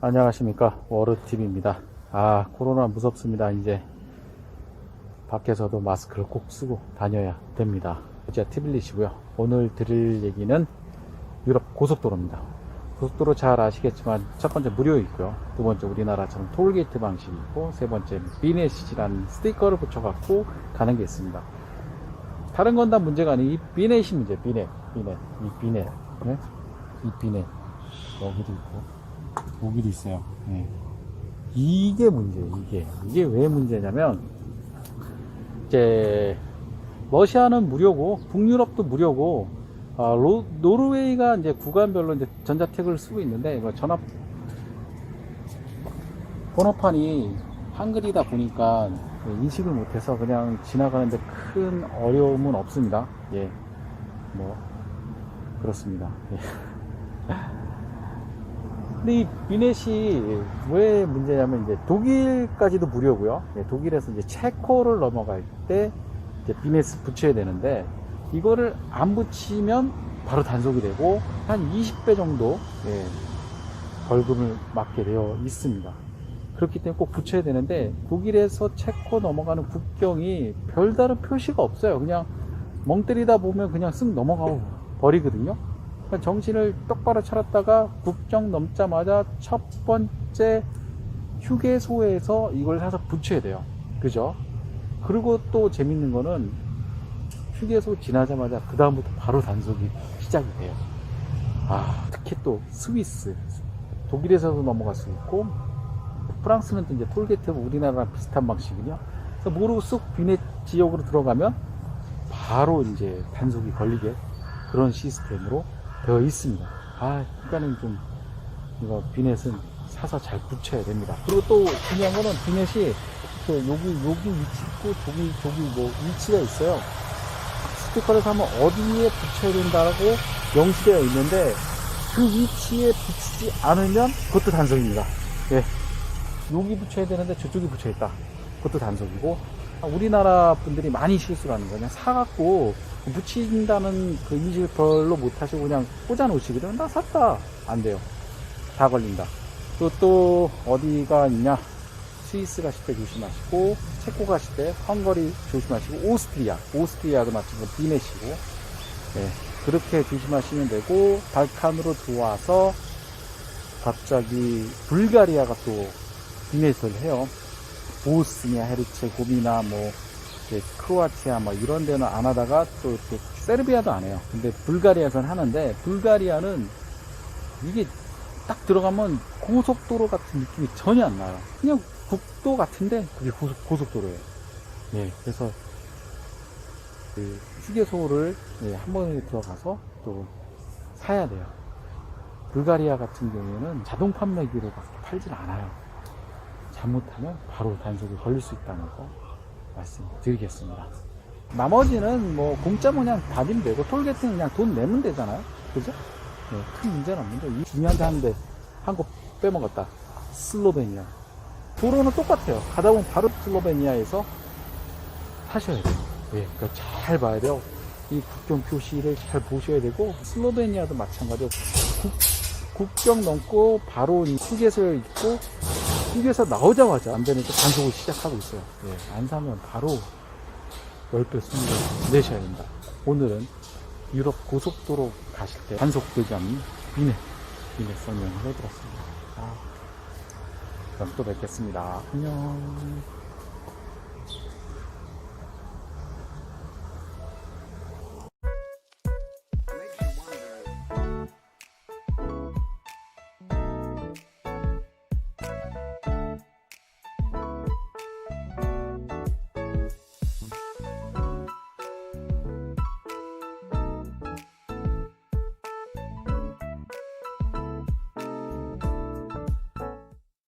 안녕하십니까. 워르TV입니다. 아 코로나 무섭습니다. 이제 밖에서도 마스크를 꼭 쓰고 다녀야 됩니다. 어제 티빌리시고요. 오늘 드릴 얘기는 유럽 고속도로입니다. 고속도로 잘 아시겠지만 첫 번째 무료 있고요. 두 번째 우리나라처럼 톨게이트 방식이 있고 세 번째 비넷이라는 스티커를 붙여갖고 가는 게 있습니다. 다른 건 다 문제가 아니 이 비넷이 문제 비넷 비넷 이 비넷. 네? 이 비넷. 여기도 있고 여기도 있어요 네. 이게 문제예요 이게 이게 왜 문제냐면 이제 러시아는 무료고 북유럽도 무료고 아, 로- 노르웨이가 이제 구간별로 이제 전자택을 쓰고 있는데 이거 전압 번호판이 한글이다 보니까 인식을 못해서 그냥 지나가는데 큰 어려움은 없습니다. 예, 뭐 그렇습니다. 예. 근데 이 비넷이 왜 문제냐면 이제 독일까지도 무료고요. 예, 독일에서 이제 체코를 넘어갈 때 이제 비넷을 붙여야 되는데 이거를 안 붙이면 바로 단속이 되고 한 20배 정도 예, 벌금을 맞게 되어 있습니다. 그렇기 때문에 꼭 붙여야 되는데 독일에서 체코 넘어가는 국경이 별다른 표시가 없어요. 그냥 멍 때리다 보면 그냥 쓱 넘어가고 버리거든요. 그러니까 정신을 똑바로 차렸다가 국경 넘자마자 첫 번째 휴게소에서 이걸 사서 붙여야 돼요. 그죠? 그리고 또 재밌는 거는 휴게소 지나자마자 그 다음부터 바로 단속이 시작이 돼요. 아, 특히 또 스위스, 독일에서도 넘어갈 수 있고 프랑스는 또 이제 톨게이트 우리나라랑 비슷한 방식이요. 그래서 모르고 쑥 비넷 지역으로 들어가면 바로 이제 단속이 걸리게 그런 시스템으로 되어 있습니다. 아, 그러니까는 좀 이거 비넷은 사서 잘 붙여야 됩니다. 그리고 또 중요한 거는 비넷이 그 여기 여기 위치 있고 저기 저기 뭐 위치가 있어요. 스티커를 사면 어디에 붙여야 된다고 명시되어 있는데 그 위치에 붙이지 않으면 그것도 단속입니다. 예. 여기 붙여야 되는데 저쪽에 붙여 있다. 그것도 단속이고 아, 우리나라 분들이 많이 실수를 하는 거냐 사갖고 붙인다는 그 인식을 별로 못 하시고 그냥 꽂아 놓으시거든 나 샀다. 안 돼요. 다 걸린다. 또 또 어디가 있냐? 스위스 가실 때 조심하시고 체코 가실 때 헝거리 조심하시고 오스트리아. 오스트리아도 마찬가지로 비넷이고. 네, 그렇게 조심하시면 되고 발칸으로 들어와서 갑자기 불가리아가 또 비넷을 해요. 보스니아 헤르체고비나 뭐 크로아티아 뭐 이런 데는 안 하다가 또 이렇게 세르비아도 안 해요. 근데 불가리아에서는 하는데 불가리아는 이게 딱 들어가면 고속도로 같은 느낌이 전혀 안 나요. 그냥 국도 같은데 그게 고속, 고속도로예요. 네, 그래서 그 휴게소를 네, 한 번에 들어가서 또 사야 돼요. 불가리아 같은 경우에는 자동 판매기로 밖에 팔질 않아요. 잘못하면 바로 단속이 걸릴 수 있다는 거 말씀드리겠습니다. 나머지는 뭐 공짜 그냥 다니면 되고 톨게이트는 그냥 돈 내면 되잖아요. 그죠? 네, 큰 문제는 없는데 이 중요한 데 하는데 한거 빼먹었다. 슬로베니아. 도로는 똑같아요. 가다 보면 바로 슬로베니아에서 타셔야 돼요. 예, 그러니까 잘 봐야 돼요. 이 국경 표시를 잘 보셔야 되고 슬로베니아도 마찬가지로 국, 국경 넘고 바로 이 휴게소에 있고 휴게소 나오자마자 안전에서 단속을 시작하고 있어요. 예, 안 사면 바로 10배 수익을 내셔야 된다. 오늘은 유럽 고속도로 가실 때 단속 되지 않는 비넷, 비넷 설명을 해드렸습니다. 아, 그럼 또 뵙겠습니다. 안녕.